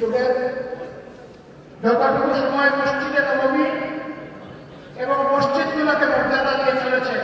যুগের যতটুকু সময় মসজিদে নবী এবং মসজিদগুলোকে মর্যাদা দিয়ে চলেছে।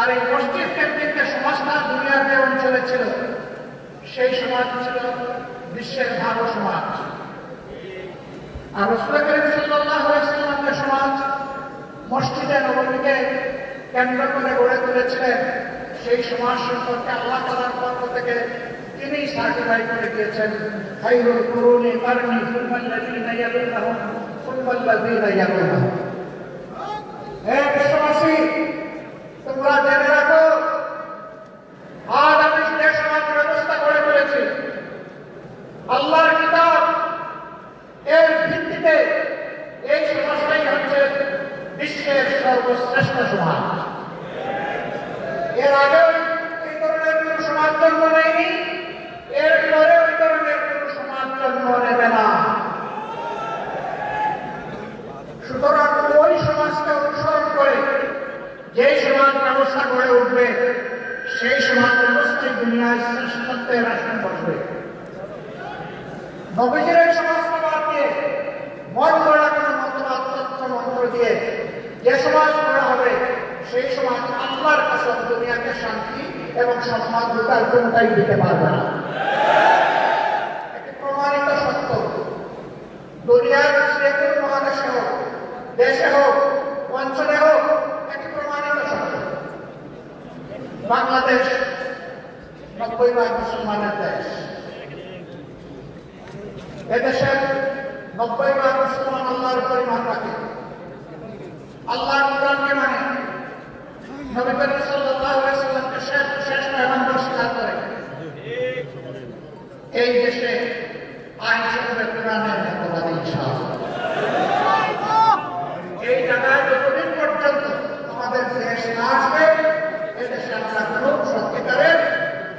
আর এই মসজিদ কেন্দ্রিক সমাজটা দুনিয়াতে অঞ্চলে ছিল, সেই সমাজ ছিল বিশ্বের ভালো সমাজ। আর রসুল করিম সাল্লাহ সমাজ মসজিদে নবমীকে কেন্দ্র করে গড়ে তুলেছিলেন, সেই সমাজ সম্পর্কে আল্লাহ তালার পক্ষ থেকে তিনি সার্টিফাই করে দিয়েছেন খাইরুল কুরুনি ইয়ালুনহুম হে তোমরা জেনে রাখো আমি ব্যবস্থা করে ফেলেছি। আল্লাহর কিতাব, এর ভিত্তিতে এই সমাজটাই হচ্ছে বিশ্বের সর্বশ্রেষ্ঠ সমাজ। এর আগে এই ধরনের কোন সমাজ জন্ম নেয়নি এর পরে ওই ধরনের কোন সমাজ জন্ম সুতরাং করে যে সমাজ গড়ে উঠবে, সেই সমাজ ব্যবস্থায় দুনিয়ায় শ্রেষ্ঠত্বের আসন মন গড়া কোনো মতবাদ দিয়ে যে সমাজ গড়া হবে, সেই সমাজ আল্লাহর কাছে দুনিয়াকে শান্তি এবং সম্মান দিতে পারবে না এটি প্রমাণিত সত্য দুনিয়ার যে কোনো মহাদেশে হোক দেশে হোক অঞ্চলে হোক এটি প্রমাণিত সত্য বাংলাদেশ ভাগ মুসলমানের দেশ এদেশের নব্বই ভাগ মুসলমান আল্লাহর পরিমাণ রাখে। কোরআনকে মানে? এই দেশে আইন চলবে কোরআনের এই জায়গায় যতদিন পর্যন্ত আমাদের দেশ না আসবে এদেশে আমরা কোন সত্যিকারের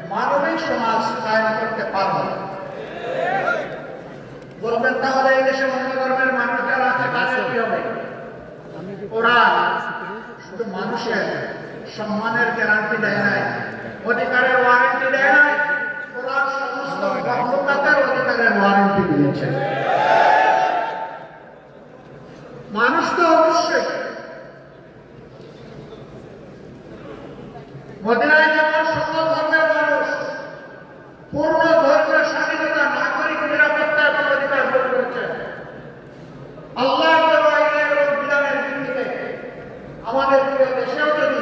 মানবিক সমাজ কায়েম করতে পারব না বলবেন তাহলে এই দেশে অন্য ধর্মের মানুষ যারা আছে তাদের কি হবে? ওরা শুধু মানুষের সম্মানের গ্যারান্টি দেয় নাই অধিকারের ওয়ারেন্টি দেয় নাই ওরা সমস্ত অধিকারের ওয়ারেন্টি দিয়েছে। মানুষ তো অবশ্যই। মদিনায় যেমন সকল ধর্মের মানুষ পূর্ণ ধর্মের স্বাধীনতা নাগরিক নিরাপত্তা এবং অধিকার ভোগ করেছে আল্লাহ দেওয়া আইনের এবং বিধানের ভিত্তিতে আমাদের প্রিয় দেশেও যদি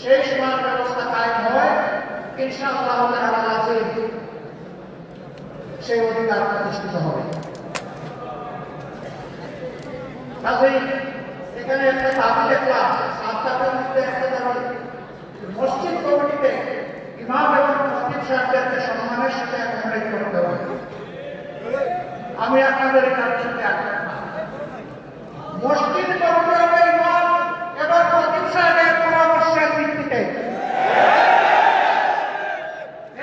সেই সমাজ ব্যবস্থা কায়েম হয় ইনশাআল্লাহ তাআলা আছে সেই অধিকার প্রতিষ্ঠিত হবে কাজেই এখানে একটা দাবি দেখলাম সাত দাবির মধ্যে একটা দাবি মসজিদ কমিটিতে ইমাম এবং মসজিদ সাহেবদেরকে সম্মানের সাথে অ্যাকোমোডেট করতে হবে আমি মসজিদ সাহেবের পরামর্শের ভিত্তিতে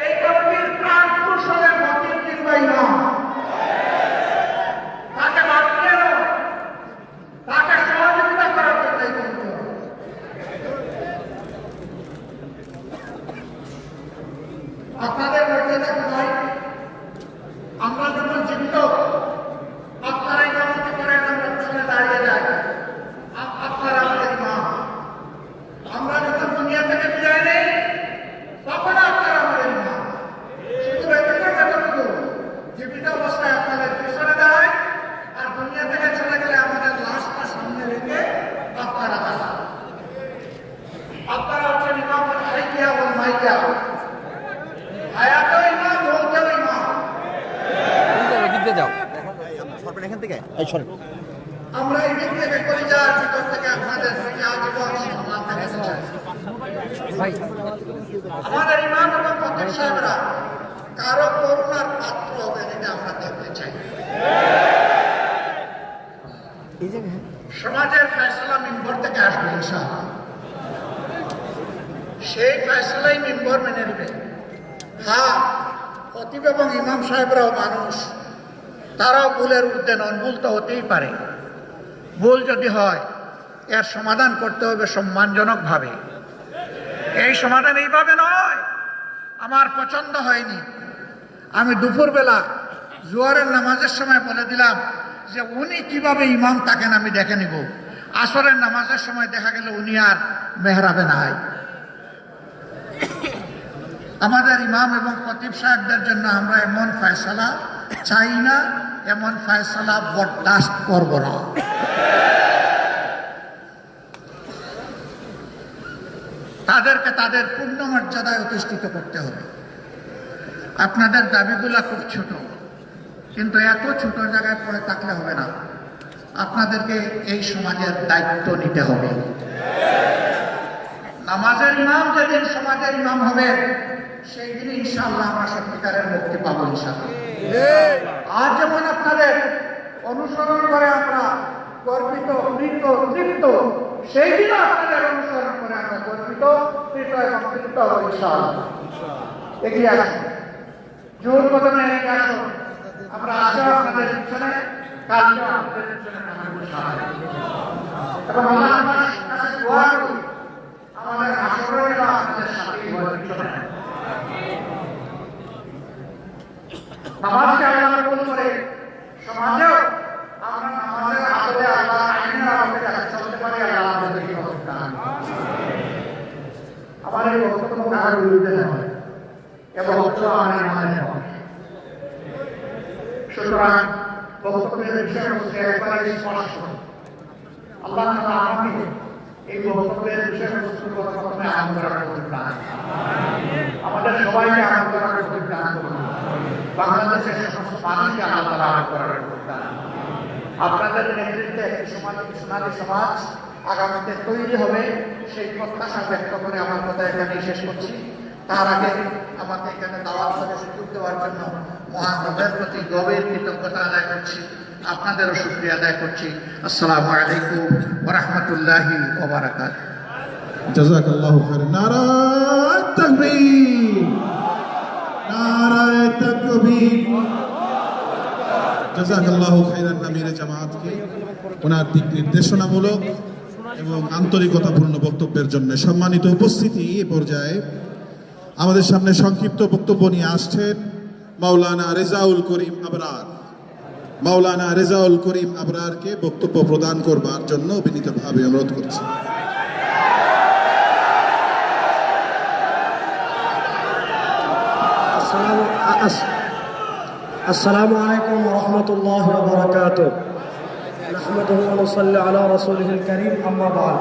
এই কমিটির প্রাণ পুরুষ হলেন মসজিদ কিংবা ইমাম তাকে বাদ দিয়ে দাও। তাকে সহযোগিতা করার জন্য এই কমিটি হবে। আপনাদের মর্যাদা কোথায় আমরা যখন জীবিত আপনারাই কামতি করেন আমরা পিছনে দাঁড়িয়ে যাই আপ- আপনারা আমাদের মা আমরা যখন দুনিয়া থেকে বিদায় নেই তখন আপনারা আমাদের মা শুধু এটুকু এতটুকু জীবিত অবস্থায় আপনাদের পিছনে দাঁড়ায় আর দুনিয়া থেকে চলে গেলে আমাদের লাশটা সামনে রেখে আপনারা দাঁড়ান আপনারা হচ্ছেন ইমাম হাইকিয়া এবং মাইকিয়া হায়াতও ইমাম মৌতেও ইমাম দিতে যাও সরবেন এখান থেকে এই সরেন আমরা এই দিক থেকে পরিচয় ভিতর থেকে আপনাদের প্রতি আজীবন সম্মান দেখাতে চাই ভাই আমাদের ইমাম এবং ফকির সাহেবরা কারও করুণার পাত্র হবেন এটা আমরা দেখতে চাই। সমাজের ফয়সলা মিম্বর থেকে আসবে ইনশাআল্লাহ। সেই ফয়সলাই মিম্বর মেনে নেবে। হ্যাঁ খতিব এবং ইমাম সাহেবরাও মানুষ। তারাও ভুলের ঊর্ধ্বে নন ভুল তো হতেই পারে। ভুল যদি হয় এর সমাধান করতে হবে সম্মানজনকভাবে। এই সমাধান এইভাবে নয়। আমার পছন্দ হয়নি। আমি দুপুরবেলা জোয়ারের নামাজের সময় বলে দিলাম যে উনি কীভাবে ইমাম থাকেন আমি দেখে নিব। আসরের নামাজের সময় দেখা গেল উনি আর মেহরাবে নাই। আমাদের ইমাম এবং খতিব সাহেবদের জন্য আমরা এমন ফয়সালা চাই না, এমন ফয়সালা বরদাস্ত করব না। তাদেরকে তাদের পূর্ণ মর্যাদায় অধিষ্ঠিত করতে হবে। আপনাদের দাবিগুলা খুব ছোট কিন্তু এত ছোট জায়গায় পড়ে থাকলে হবে না। আপনাদেরকে এই সমাজের দায়িত্ব নিতে হবে। নামাজের ইমাম যেদিন সমাজের ইমাম হবে সেই দিন ইনশাআল্লাহ আমরা সত্যিকারের মুক্তি পাবো ইনশাআল্লাহ। আজ যেমন আপনাদের অনুসরণ করে আমরা গর্বিত কৃত তৃপ্ত। সেই দিনও আপনাদের অনুসরণ করে আমরা গর্বিত কৃত এবং তৃপ্ত হব, ইনশাআল্লাহ। এগিয়ে আসুন। জোর কদমে এগিয়ে আসুন। আমরা আজও আপনাদের পিছনে, কালকে আপনাদের আমার কাছে দোয়া আমাদের আসরেরা আপনাদের সাথে পিছনে আল্লাহ কবুল করে সমাজেও আমরা নামাজের আদলে আল্লাহ আইনের আলোকে কাছে চলতে পারি আল্লাহ আমাদেরকে তৌফিক দান করুন। আমার এই বক্তব্য কারোর বিরুদ্ধে নয় এবং আমার ইমানের নয় সুতরাং বক্তব্যের বিষয়বস্তু করার তৌফিক আপনাদের নেতৃত্বে সমাজ সোনালী সমাজ আগামীতে তৈরি হবে সেই প্রত্যাশা ব্যক্ত করে আমার কথা এখানেই শেষ করছি তার আগে আমাকে এখানে দাওয়াত করে সুযোগ দেওয়ার জন্য মহান রবের প্রতি গভীর কৃতজ্ঞতা আদায় করছি। আপনাদেরও শুক্রিয়া আদায় করছি। আসসালামু আলাইকুম ওরহমতুল্লাহি ওবরাকাত। جزاك الله خير نعرہ تکبیر نعرہ تکبیر জাজাক আল্লাহ জামাতকে ওনার দিক নির্দেশনামূলক এবং আন্তরিকতাপূর্ণ বক্তব্যের জন্য সম্মানিত উপস্থিতি এ পর্যায়ে আমাদের সামনে সংক্ষিপ্ত বক্তব্য নিয়ে আসছেন মাওলানা রেজাউল করিম আবরার। মাওলানা রেজাউল করিম আবরারকে বক্তব্য প্রদান করবার জন্য বিনীতভাবে অনুরোধ করছি। আসসালামু আলাইকুম রহমতুল্লাহ বারাকাত আলা করিম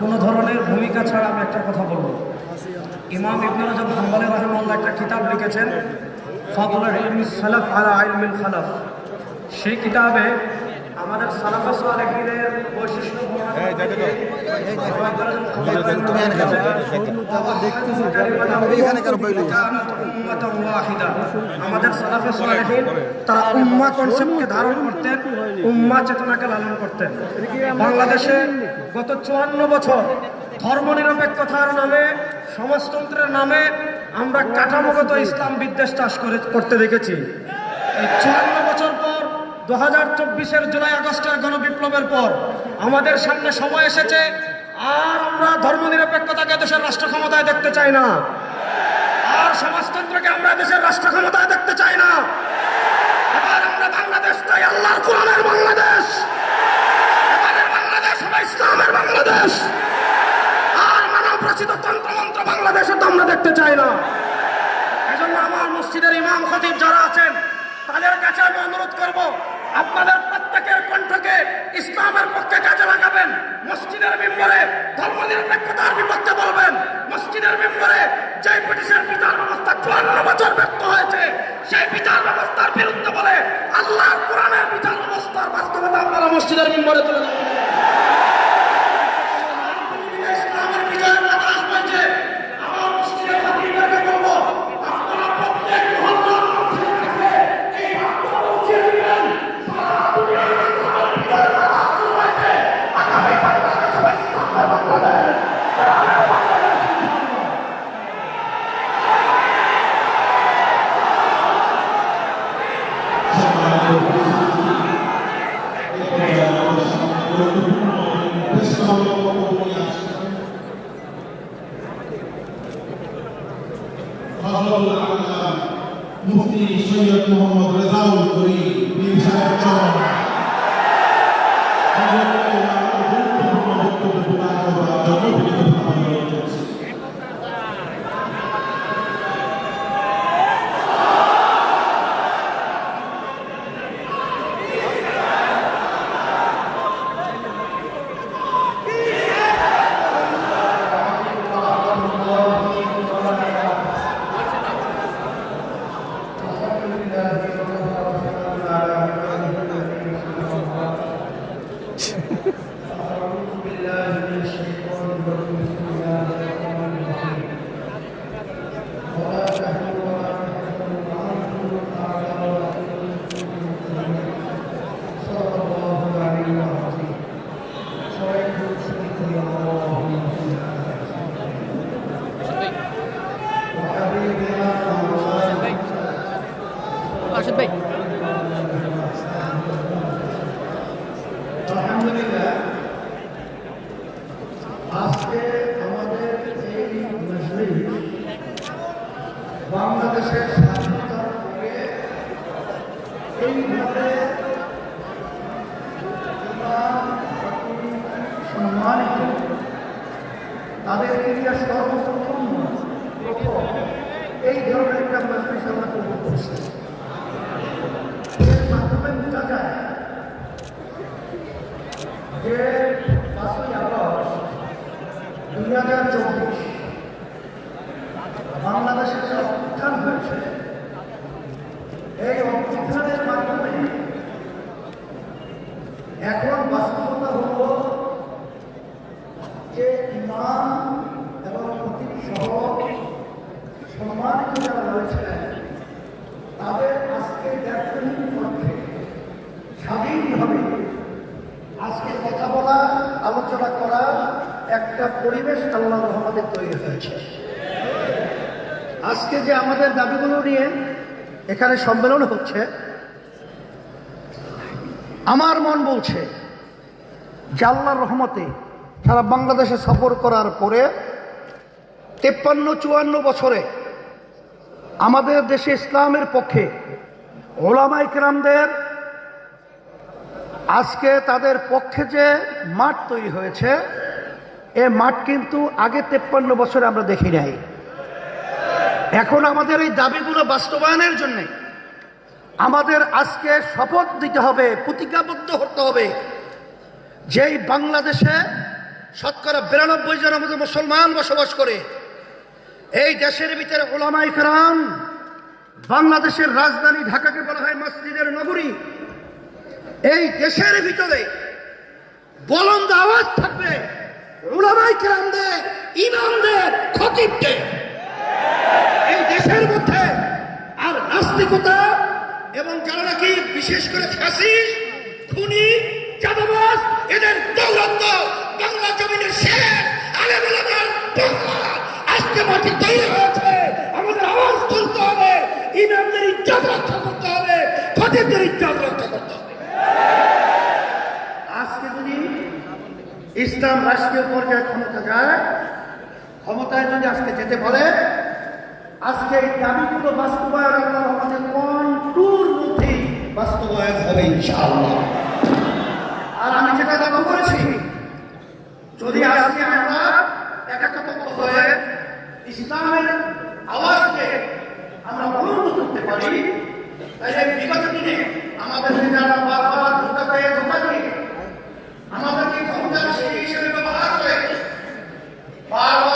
কোনো ধরনের ভূমিকা ছাড়া আমি একটা কথা বলব। ইমাম ইবনুল হাম্বালি রহমান একটা কিতাব লিখেছেন ফাদুল ইলমি সালাফ আলা ইলমিল খালাফ। সেই কিতাবে আমাদের সালাফে সালেহিনের বৈশিষ্ট্য আমাদের সালাফে সালেহিন তারা উম্মা কনসেপ্টকে ধারণ করতেন উম্মা চেতনাকে লালন করতেন। বাংলাদেশে গত চুয়ান্ন বছর ধর্মনিরপেক্ষতার নামে সমাজতন্ত্রের নামে আমরা কাঠামোগত ইসলাম বিদ্বেষ চাষ করে, করতে দেখেছি। এই চুয়ান্ন বছর পর, দু হাজার চব্বিশের জুলাই, আগস্টের গণবিপ্লবের পর, আমাদের সামনে সময় এসেছে, আর আমরা ধর্মনিরপেক্ষতাকে দেশের রাষ্ট্র ক্ষমতায় দেখতে চাই না। আর সমাজতন্ত্রকে আমরা দেশের রাষ্ট্র ক্ষমতায় দেখতে চাই না। এবার আমরা বাংলাদেশ চাই, আল্লাহর কোরআনের বাংলাদেশ। বাংলাদেশ ইসলামের বাংলাদেশ। আর মানব রচিত তন্ত্রমন্ত্র বাংলাদেশে তো আমরা দেখতে চাই না। এজন্য আমার মসজিদের ইমাম খতিব যারা আছেন, তাদের কাছে আমি অনুরোধ করব, আপনাদের প্রত্যেকের কণ্ঠকে ইসলামের পক্ষে কাজে লাগাবেন। মসজিদের মেম্বরে ধর্ম নিরপেক্ষতার বিপক্ষে বলবেন। মসজিদের মেম্বরে যে ব্রিটিশের বিচার ব্যবস্থা চুয়ান্ন বছর ব্যর্থ হয়েছে, সেই বিচার ব্যবস্থার বিরুদ্ধে বলে আল্লাহ কোরআনের বিচার ব্যবস্থার বাস্তবতা আপনারা মসজিদের মেম্বরে তুলে ধরবেন ইসলামের বিজয়ের বাতাস বইছে আমার মসজিদের খতিবদেরকে বলব আপনারা প্রত্যেক মহল্লার মানুষের কাছে এই বার্তা পৌঁছে দিবেন সারা দুনিয়ার ইসলামের বিজয়ের বাতাস শুরু হয়েছে আগামী বাংলাদেশ হবে ইসলামের বাংলাদেশ মুফতি সৈয়দ মোহাম্মদ রেজাউল করিম পীর সাহেব বাংলাদেশের স্বাধীনতার পরে এইভাবে ইমাম, খতিব, সম্মানিত তাদের এরিয়া সর্বপ্রথম প্রথম এই ধরনের একটা মজলিস আমরা তৈরি করছি এর মাধ্যমে বোঝা যায় যে পাঁচই আগস্ট দুই হাজার চব্বিশ বাংলাদেশে যে অভ্যুত্থান হয়েছে এই অভ্যুত্থানের মাধ্যমে এখন বাস্তবতা হল যে ইমাম এবং খতিব সহ আজকে বলা আলোচনা করা একটা পরিবেশ তৈরি হয়েছে আজকে যে আমাদের দাবিগুলো নিয়ে এখানে সম্মেলন হচ্ছে আমার মন বলছে যে আল্লাহর রহমতে সারা বাংলাদেশে সফর করার পরে তেপ্পান্ন, চুয়ান্ন বছরে আমাদের দেশে ইসলামের পক্ষে ওলামাই কেরামদের আজকে তাদের পক্ষে যে মাঠ তৈরি হয়েছে, এ মাঠ কিন্তু আগে তেপ্পান্ন বছরে আমরা দেখি নাই। এখন আমাদের এই দাবিগুলো বাস্তবায়নের জন্য আমাদের আজকে শপথ দিতে হবে, প্রতিজ্ঞাবদ্ধ হতে হবে যেই বাংলাদেশে শতকরা বিরানব্বই জন আমাদের মুসলমান বসবাস করে এই দেশের ভিতরে ওলামাই কেরাম বাংলাদেশের রাজধানী ঢাকাকে বলা হয় মসজিদের নগরী। এই দেশের ভিতরে বলন্দ আওয়াজ থাকবে উলামাই কেরামদের, ইমামদের, খতিবদের। এই দেশের মধ্যে আর নাস্তিকতা এবং যারা নাকি বিশেষ করে ফাঁসি খুনি, চাঁদাবাজ, এদের দৌরত্ব বাংলা জমিনের শেষ আলেমুলামার বাংলা আজকে মাটি তৈরি হয়েছে। আমাদের আওয়াজ তুলতে হবে। ইমামদের ইজ্জত রক্ষা করতে হবে। খতিবদের ইজ্জত রক্ষা করতে হবে। আজকে যদি ইসলাম রাষ্ট্রীয় পর্যায়ে ক্ষমতা যায়, ক্ষমতায় যদি আজকে যেতে পারে আজকে এই দাবিগুলো বাস্তবায়ন আল্লাহ আমাদের কন্টুর মধ্যেই বাস্তবায়ন হবে ইনশাআল্লাহ। আর আমি যেটা দাবি করেছি, যদি আজকে আমরা একাত্মক হয়ে ইসলামের আওয়াজকে আমরা পূর্ণ করতে পারি, তাই বিগত দিনে আমাদের যারা বারবার ধোকা পেয়ে ধোকা দিয়ে আমাদেরকে ক্ষমতার সেই হিসেবে ব্যবহার করে বারবার